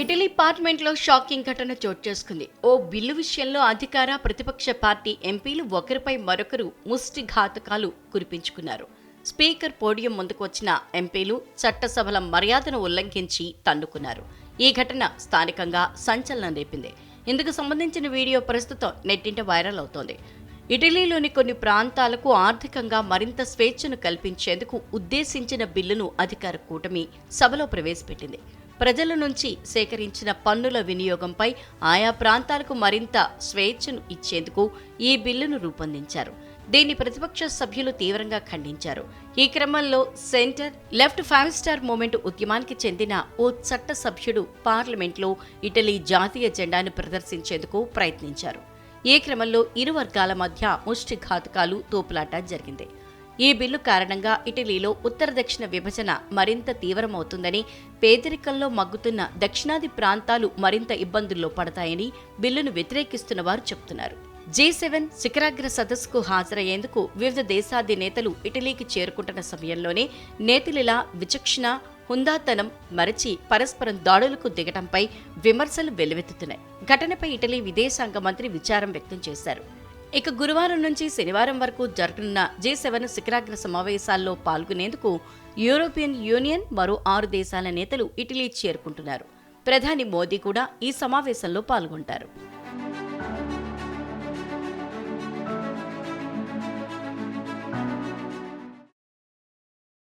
Italy పార్లమెంట్లో shocking ఘటన చోటు చేసుకుంది. ఓ బిల్లు విషయంలో అధికార ప్రతిపక్ష పార్టీ ఎంపీలు ఒకరిపై మరొకరు ముష్టిఘాతకాలు కురిపించుకున్నారు. స్పీకర్ పోడియం ముందుకు వచ్చిన ఎంపీలు చట్టసభల మర్యాదను ఉల్లంఘించి తన్నుకున్నారు. ఈ ఘటన స్థానికంగా సంచలనం రేపింది. ఇందుకు సంబంధించిన వీడియో ప్రస్తుతం నెట్టింట వైరల్ అవుతోంది. ఇటలీలోని కొన్ని ప్రాంతాలకు ఆర్థికంగా మరింత స్వేచ్ఛను కల్పించేందుకు ఉద్దేశించిన బిల్లును అధికార కూటమి సభలో ప్రవేశపెట్టింది. ప్రజల నుంచి సేకరించిన పన్నుల వినియోగంపై ఆయా ప్రాంతాలకు మరింత స్వేచ్ఛను ఇచ్చేందుకు ఈ బిల్లును రూపొందించారు. దీన్ని ప్రతిపక్ష సభ్యులు తీవ్రంగా ఖండించారు. ఈ క్రమంలో centre left five star movement ఉద్యమానికి చెందిన ఓ చట్ట సభ్యుడు పార్లమెంట్లో ఇటలీ జాతీయ జెండాను ప్రదర్శించేందుకు ప్రయత్నించారు. ఈ క్రమంలో ఇరు వర్గాల మధ్య ముష్టిఘాతకాలు తోపులాట జరిగింది. ఈ బిల్లు కారణంగా ఇటలీలో ఉత్తర దక్షిణ విభజన మరింత తీవ్రమవుతుందని పేదరికంలో మగ్గుతున్న దక్షిణాది ప్రాంతాలు మరింత ఇబ్బందుల్లో పడతాయని బిల్లును వ్యతిరేకిస్తున్న వారు చెబుతున్నారు. జీ సెవెన్ శిఖరాగ్ర సదస్సుకు హాజరయ్యేందుకు వివిధ దేశాది నేతలు ఇటలీకి చేరుకుంటున్న సమయంలోనే నేతలిలా విచక్షణ హుందాతనం మరచి పరస్పరం దాడులకు దిగటంపై విమర్శలు వెల్లువెత్తుతున్నాయి. ఘటనపై ఇటలీ విదేశాంగ మంత్రి విచారం వ్యక్తం చేశారు. ఇక గురువారం నుంచి శనివారం వరకు జరగనున్న జే సెవెన్ శిఖరాగ్ర సమావేశాల్లో పాల్గొనేందుకు యూరోపియన్ యూనియన్ మరో ఆరు దేశాల నేతలు ఇటలీ చేరుకుంటున్నారు. ప్రధాని మోదీ కూడా ఈ సమావేశంలో పాల్గొంటారు.